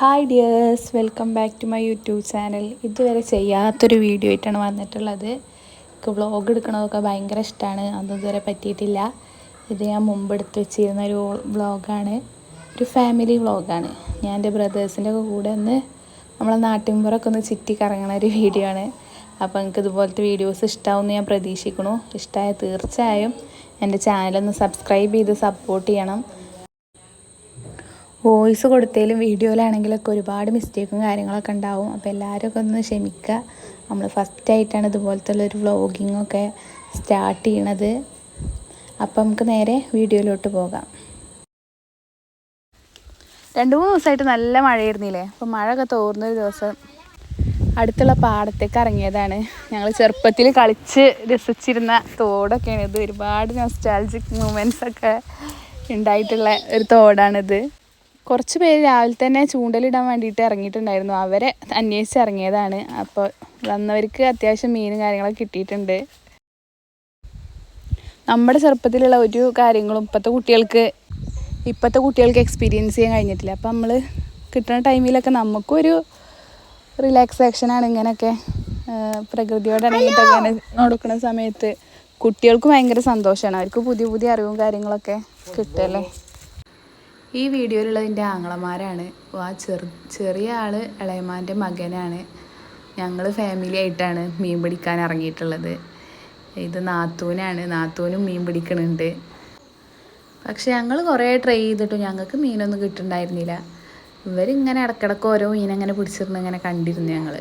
Hi dears welcome back to my YouTube channel. ഇതുവരെ ചെയ്യാത്തൊരു video ആയിട്ടാണ് വന്നിട്ടുള്ളത്. എനിക്ക് വ്ളോഗ് എടുക്കണതൊക്കെ ഭയങ്കര ഇഷ്ടമാണ് അതൊന്നും ഇതുവരെ പറ്റിയിട്ടില്ല. ഇത് ഞാൻ മുമ്പ് എടുത്ത് വെച്ചിരുന്ന ഒരു വ്ളോഗാണ് ഒരു ഫാമിലി വ്ളോഗാണ് ഞാൻ എന്റെ ബ്രദേഴ്സിന്റെ ഒക്കെ കൂടെ ഒന്ന് നമ്മളെ നാട്ടിൻപുറമൊക്കെ ഒന്ന് ചുറ്റി കറങ്ങണ ഒരു വീഡിയോ ആണ്. അപ്പോൾ നിങ്ങൾക്ക് ഇതുപോലത്തെ വീഡിയോസ് ഇഷ്ടമാവുമെന്ന് ഞാൻ പ്രതീക്ഷിക്കണു ഇഷ്ടമായ തീർച്ചയായും എന്റെ ചാനലൊന്ന് സബ്സ്ക്രൈബ് ചെയ്ത് സപ്പോർട്ട് ചെയ്യണം. വോയിസ് കൊടുത്തതിലും വീഡിയോയിലാണെങ്കിലൊക്കെ ഒരുപാട് മിസ്റ്റേക്കും കാര്യങ്ങളൊക്കെ ഉണ്ടാവും. അപ്പോൾ എല്ലാവരും ഒന്ന് ക്ഷമിക്കുക. നമ്മൾ ഫസ്റ്റ് ആയിട്ടാണ് ഇതുപോലത്തെ ഒരു വ്ളോഗിങ്ങൊക്കെ സ്റ്റാർട്ട് ചെയ്യണത്. അപ്പം നമുക്ക് നേരെ വീഡിയോയിലോട്ട് പോകാം. രണ്ട് മൂന്ന് ദിവസമായിട്ട് നല്ല മഴയായിരുന്നില്ലേ? അപ്പോൾ മഴയൊക്കെ തോർന്നൊരു ദിവസം അടുത്തുള്ള പാടത്തേക്ക് ഇറങ്ങിയതാണ്. ഞങ്ങൾ ചെറുപ്പത്തിൽ കളിച്ച് രസിച്ചിരുന്ന തോടൊക്കെയാണ് ഇത്. ഒരുപാട് നോസ്റ്റാൾജിക് മൂമെന്റ്സ് ഒക്കെ ഉണ്ടായിട്ടുള്ള ഒരു തോടാണിത്. കുറച്ച് പേര് രാവിലെ തന്നെ ചൂണ്ടലിടാൻ വേണ്ടിയിട്ട് ഇറങ്ങിയിട്ടുണ്ടായിരുന്നു. അവരെ അന്വേഷിച്ച് ഇറങ്ങിയതാണ്. അപ്പോൾ വന്നവർക്ക് അത്യാവശ്യം മീനും കാര്യങ്ങളൊക്കെ കിട്ടിയിട്ടുണ്ട്. നമ്മുടെ ചെറുപ്പത്തിലുള്ള ഒരു കാര്യങ്ങളും ഇപ്പോഴത്തെ കുട്ടികൾക്ക് ഇപ്പോഴത്തെ കുട്ടികൾക്ക് എക്സ്പീരിയൻസ് ചെയ്യാൻ കഴിഞ്ഞിട്ടില്ല. അപ്പം നമ്മൾ കിട്ടുന്ന ടൈമിലൊക്കെ നമുക്കൊരു റിലാക്സേഷനാണ് ഇങ്ങനെയൊക്കെ പ്രകൃതിയോട് ഇണങ്ങിയിട്ടൊക്കെ ഇങ്ങനെ സമയത്ത് കുട്ടികൾക്ക് ഭയങ്കര സന്തോഷമാണ്. അവർക്ക് പുതിയ പുതിയ അറിവും കാര്യങ്ങളൊക്കെ കിട്ടുമല്ലേ ഈ വീഡിയോയിലുള്ളത് എന്റെ ആങ്ങളമാരാണ്. ആ ചെറു ചെറിയ ആൾ ഇളയമാന്റെ മകനാണ്. ഞങ്ങൾ ഫാമിലി ആയിട്ടാണ് മീൻ പിടിക്കാൻ ഇറങ്ങിയിട്ടുള്ളത്. ഇത് നാത്തൂനാണ്. നാത്തൂനും മീൻ പിടിക്കണുണ്ട്. പക്ഷെ ഞങ്ങൾ കുറേ ട്രൈ ചെയ്തിട്ടും. ഞങ്ങൾക്ക് മീനൊന്നും കിട്ടുന്നുണ്ടായിരുന്നില്ല. ഇവരിങ്ങനെ ഇടക്കിടക്ക് ഓരോ മീനങ്ങനെ പിടിച്ചിരുന്ന് ഇങ്ങനെ കണ്ടിരുന്നു ഞങ്ങൾ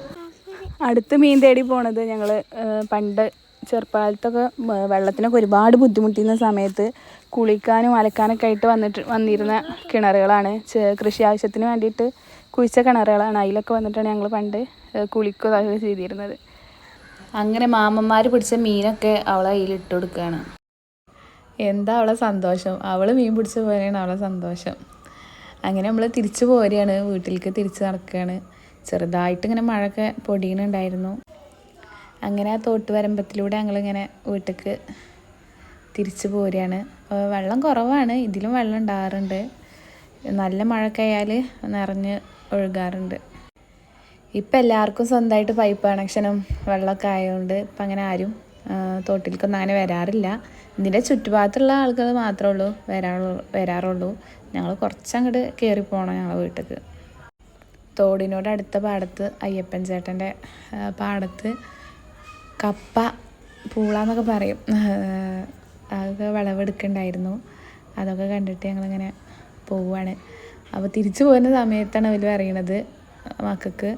അടുത്ത് മീൻ തേടി പോണത് ഞങ്ങൾ പണ്ട് ചെറുപ്പകാലത്തൊക്കെ വെള്ളത്തിനൊക്കെ ഒരുപാട് ബുദ്ധിമുട്ടിയിരുന്ന സമയത്ത് കുളിക്കാനും അലക്കാനൊക്കെ ആയിട്ട് വന്നിട്ട് വന്നിരുന്ന കിണറുകളാണ്. കൃഷി ആവശ്യത്തിന് വേണ്ടിയിട്ട് കുഴിച്ച കിണറുകളാണ്. അതിലൊക്കെ വന്നിട്ടാണ് ഞങ്ങൾ പണ്ട് കുളിക്കുക ചെയ്തിരുന്നത്. അങ്ങനെ മാമന്മാർ പിടിച്ച മീനൊക്കെ അവളെ കയ്യിൽ ഇട്ട് കൊടുക്കുകയാണ് എന്താ അവളെ സന്തോഷം? അവൾ മീൻ പിടിച്ച് പോലെയാണ് അവളെ സന്തോഷം. അങ്ങനെ നമ്മൾ തിരിച്ചു പോരുകയാണ്. വീട്ടിലേക്ക് തിരിച്ച് നടക്കുകയാണ്. ചെറുതായിട്ട് ഇങ്ങനെ മഴയൊക്കെ പൊടിയുന്നുണ്ടായിരുന്നു. അങ്ങനെ ആ തോട്ട് വരമ്പത്തിലൂടെ ഞങ്ങളിങ്ങനെ വീട്ടിലേക്ക് തിരിച്ചു പോരുകയാണ് വെള്ളം കുറവാണ്. ഇതിലും വെള്ളം ഉണ്ടാകാറുണ്ട് നല്ല മഴക്കയാൽ നിറഞ്ഞ് ഒഴുകാറുണ്ട്. ഇപ്പം എല്ലാവർക്കും സ്വന്തമായിട്ട് പൈപ്പ് കണക്ഷനും വെള്ളമൊക്കെ ആയതുകൊണ്ട് ഇപ്പം അങ്ങനെ ആരും തോട്ടിലേക്കൊന്നും അങ്ങനെ വരാറില്ല. ഇതിന്റെ ചുറ്റുഭാഗത്തുള്ള ആളുകൾ മാത്രമേ ഉള്ളൂ വരാറുള്ളൂ വരാറുള്ളൂ. ഞങ്ങൾ കുറച്ചങ്ങോട്ട് കയറി പോകണം ഞങ്ങളെ വീട്ടിലേക്ക് തോടിനോട് അടുത്ത പാടത്ത് അയ്യപ്പൻ ചേട്ടന്റെ പാടത്ത് കപ്പ പൂള എന്നൊക്കെ പറയും അതൊക്കെ വിളവെടുക്കണ്ടായിരുന്നു. അതൊക്കെ കണ്ടിട്ട് ഞങ്ങളിങ്ങനെ പോവുകയാണ് അപ്പോൾ തിരിച്ചു പോകുന്ന സമയത്താണ് അവർ പറയണത് മക്കൾക്ക്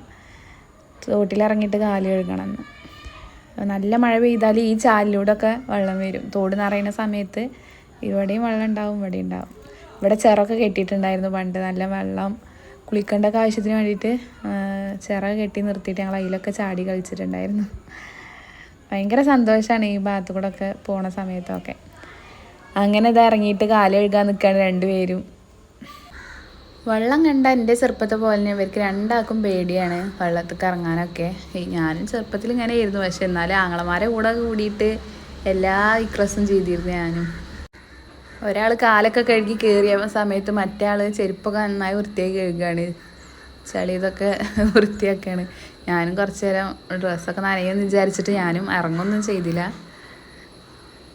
തോട്ടിലിറങ്ങിയിട്ട് കാലി കഴുകണമെന്ന് നല്ല മഴ പെയ്താൽ ഈ ചാലിലൂടെ ഒക്കെ വെള്ളം വരും. തോട് നിറയുന്ന സമയത്ത് ഇവിടെയും വെള്ളം ഉണ്ടാവും ഇവിടെ ഉണ്ടാവും. ഇവിടെ ചിറൊക്കെ കെട്ടിയിട്ടുണ്ടായിരുന്നു പണ്ട്. നല്ല വെള്ളം കുളിക്കേണ്ട ആവശ്യത്തിന് വേണ്ടിയിട്ട് ചിറ കെട്ടി നിർത്തിയിട്ട് ഞങ്ങൾ അതിലൊക്കെ ചാടി കളിച്ചിട്ടുണ്ടായിരുന്നു. ഭയങ്കര സന്തോഷമാണ് ഈ ഭാഗത്തു കൂടെ ഒക്കെ പോണ സമയത്തൊക്കെ. അങ്ങനെ ഇത് ഇറങ്ങിയിട്ട് കാൽ കഴുകാൻ നിൽക്കുകയാണ് രണ്ടുപേരും. വെള്ളം കണ്ട എന്റെ ചെറുപ്പത്തെ പോലെ തന്നെ ഇവർക്ക് രണ്ടാൾക്കും പേടിയാണ് വെള്ളത്തിൽ ഇറങ്ങാനൊക്കെ. ഞാനും ചെറുപ്പത്തിൽ ഇങ്ങനെ ആയിരുന്നു പക്ഷെ എന്നാലും ആങ്ങളമാരെ കൂടെ കൂടിയിട്ട് എല്ലാ ഇക്രസും ചെയ്തിരുന്നു ഞാനും. ഒരാൾ കാലൊക്കെ കഴുകി കയറിയ സമയത്ത് മറ്റേ ആൾ ചെരുപ്പൊക്കെ നന്നായി വൃത്തിയാക്കി കഴുകുകയാണ് ചളി ഇതൊക്കെ വൃത്തിയാക്കുകയാണ് ഞാനും കുറച്ച് നേരം ഡ്രസ്സൊക്കെ നനയുമെന്ന് വിചാരിച്ചിട്ട് ഞാനും ഇറങ്ങൊന്നും ചെയ്തില്ല.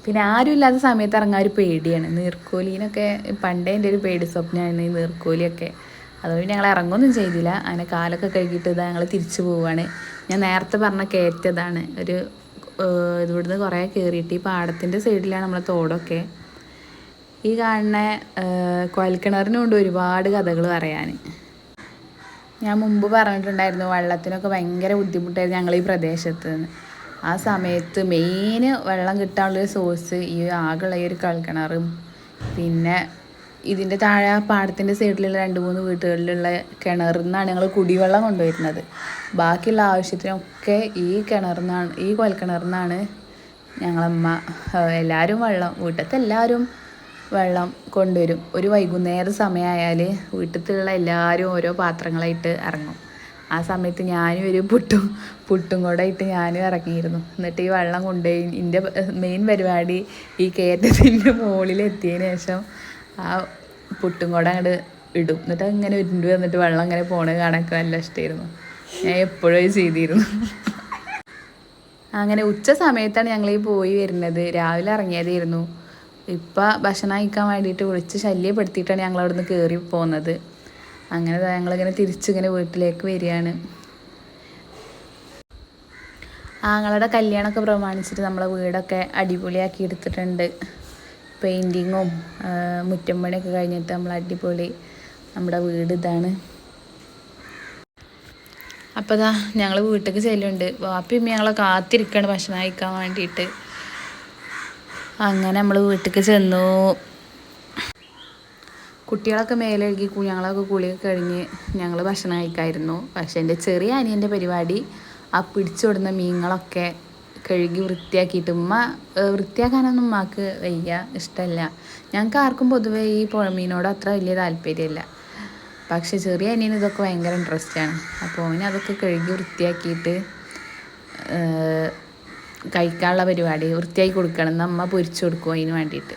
പിന്നെ ആരും ഇല്ലാത്ത സമയത്ത് ഇറങ്ങാൻ ഒരു പേടിയാണ്. നീർക്കോലിനൊക്കെ പണ്ടേ എന്റെ ഒരു പേടി സ്വപ്നമാണ് ഈ നീർക്കോലിയൊക്കെ. അതുകൊണ്ട് ഞങ്ങൾ ഇറങ്ങൊന്നും ചെയ്തില്ല. അങ്ങനെ കാലൊക്കെ കഴുകിയിട്ട് ഇതാ ഞങ്ങൾ തിരിച്ചു പോവുകയാണ്. ഞാൻ നേരത്തെ പറഞ്ഞ കയറ്റതാണ് ഒരു ഇവിടുന്ന് കുറേ കയറിയിട്ട് ഈ പാടത്തിന്റെ സൈഡിലാണ് നമ്മളെ തോടൊക്കെ. ഈ കാണുന്ന കുഴൽക്കിണറിനുണ്ട് ഒരുപാട് കഥകൾ പറയാൻ. ഞാൻ മുമ്പ് പറഞ്ഞിട്ടുണ്ടായിരുന്നു വെള്ളത്തിനൊക്കെ ഭയങ്കര ബുദ്ധിമുട്ടായിരുന്നു ഞങ്ങൾ ഈ പ്രദേശത്ത് നിന്ന് ആ സമയത്ത് മെയിൻ വെള്ളം കിട്ടാനുള്ളൊരു സോഴ്സ് ഈ ആകെയുള്ള ഈ ഒരു കൽക്കിണറും പിന്നെ ഇതിന്റെ താഴെ പാടത്തിന്റെ സൈഡിലുള്ള രണ്ട് മൂന്ന് വീടുകളിലുള്ള കിണറിൽ നിന്നാണ് ഞങ്ങൾ കുടിവെള്ളം കൊണ്ടുവരുന്നത്. ബാക്കിയുള്ള ആവശ്യത്തിനൊക്കെ ഈ കിണറിൽ നിന്നാണ് ഈ കൊൽക്കിണറിൽ നിന്നാണ് ഞങ്ങളമ്മ എല്ലാവരും വെള്ളം വീട്ടിലത്തെ എല്ലാവരും വെള്ളം കൊണ്ടുവരും. ഒരു വൈകുന്നേര സമയമായാൽ വീട്ടിലുള്ള എല്ലാവരും ഓരോ പാത്രങ്ങളായിട്ട് ഇറങ്ങും. ആ സമയത്ത് ഞാനും ഒരു പുട്ടും പുട്ടും കൂടെ ഇട്ട് ഞാനും ഇറങ്ങിയിരുന്നു. എന്നിട്ട് ഈ വെള്ളം കൊണ്ടുപോയി എന്റെ മെയിൻ പരിപാടി ഈ കയറ്റത്തിന്റെ മുകളിൽ എത്തിയതിന് ശേഷം ആ പുട്ടും കൂടെ അങ്ങോട്ട് ഇടും. എന്നിട്ട് അങ്ങനെ ഉരുണ്ട് വന്നിട്ട് വെള്ളം അങ്ങനെ പോണത് കാണാനൊക്കെ നല്ല ഇഷ്ടമായിരുന്നു ഞാൻ എപ്പോഴും ചെയ്തിരുന്നു. അങ്ങനെ ഉച്ച സമയത്താണ് ഞങ്ങൾ ഈ പോയി വരുന്നത്. രാവിലെ ഇറങ്ങിയതായിരുന്നു. ഇപ്പം ഭക്ഷണം കഴിക്കാൻ വേണ്ടിയിട്ട് വിളിച്ച് ശല്യപ്പെടുത്തിയിട്ടാണ് ഞങ്ങൾ നിന്ന് കയറി പോകുന്നത് അങ്ങനെ ഞങ്ങളിങ്ങനെ തിരിച്ചിങ്ങനെ വീട്ടിലേക്ക് വരികയാണ്. ആങ്ങളുടെ കല്യാണമൊക്കെ പ്രമാണിച്ചിട്ട് നമ്മളെ വീടൊക്കെ അടിപൊളിയാക്കി എടുത്തിട്ടുണ്ട്. പെയിന്റിങ്ങും മുറ്റം പണിയൊക്കെ കഴിഞ്ഞിട്ട് നമ്മൾ അടിപൊളി നമ്മുടെ വീട് ഇതാണ്. അപ്പോൾ ഞങ്ങൾ വീട്ടിലേക്ക് ചെല്ലുന്നുണ്ട്. വാപ്പിമ്മ ഞങ്ങളെ കാത്തിരിക്കുകയാണ് ഭക്ഷണം കഴിക്കാൻ വേണ്ടിയിട്ട് അങ്ങനെ നമ്മൾ വീട്ടിലേക്ക് ചെന്നു. കുട്ടികളൊക്കെ മേലെഴുകി ഞങ്ങളൊക്കെ കുളിയൊക്കെ കഴിഞ്ഞ് ഞങ്ങൾ ഭക്ഷണം കഴിക്കായിരുന്നു. പക്ഷേ എന്റെ ചെറിയ അനിയന്റെ പരിപാടി ആ പിടിച്ചുവിടുന്ന മീനുകളൊക്കെ കഴുകി വൃത്തിയാക്കിയിട്ട് ഉമ്മ വൃത്തിയാക്കാനൊന്നും ഉമ്മാക്ക് വയ്യ ഇഷ്ടമല്ല ഞങ്ങൾക്ക് ആർക്കും പൊതുവേ ഈ പുഴമീനോട് അത്ര വലിയ താല്പര്യമില്ല. പക്ഷെ ചെറിയ അനിയന് ഇതൊക്കെ ഭയങ്കര ഇൻട്രസ്റ്റാണ് അപ്പോൾ അവന് അതൊക്കെ കഴുകി വൃത്തിയാക്കിയിട്ട് കഴിക്കാനുള്ള പരിപാടി വൃത്തിയായി കൊടുക്കണം എന്ന് അമ്മ പൊരിച്ചു കൊടുക്കും അതിന് വേണ്ടിയിട്ട്.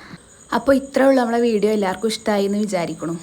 അപ്പോൾ ഇത്രയുള്ള നമ്മളെ വീഡിയോ. എല്ലാവർക്കും ഇഷ്ടമായി എന്ന് വിചാരിക്കണം.